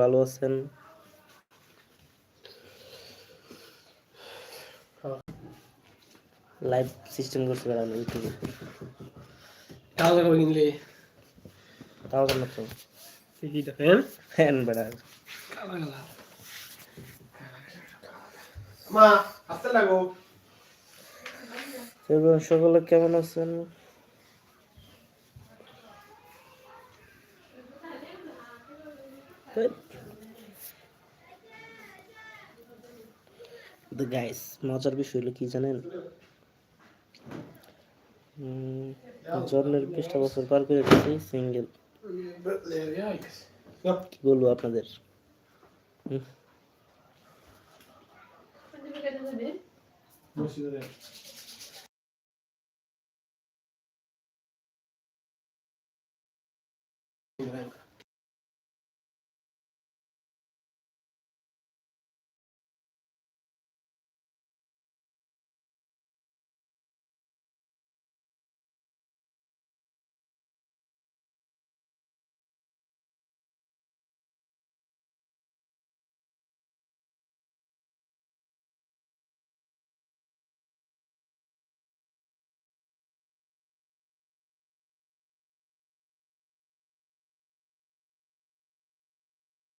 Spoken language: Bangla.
ভালো আছেন? লাইভ সিস্টেম করতে পারেন ইউটিউবে কাজ করে কিনলে। তাও কেন তো কি দেখেন ফ্যান বেড়া। মা আসতে লাগো। সকলে কেমন আছেন? দ্য গাইস মজার বিষয় হলো কি জানেন? বিশটা বছর পার করে সিঙ্গেল কি বলব আপনাদের? হুম,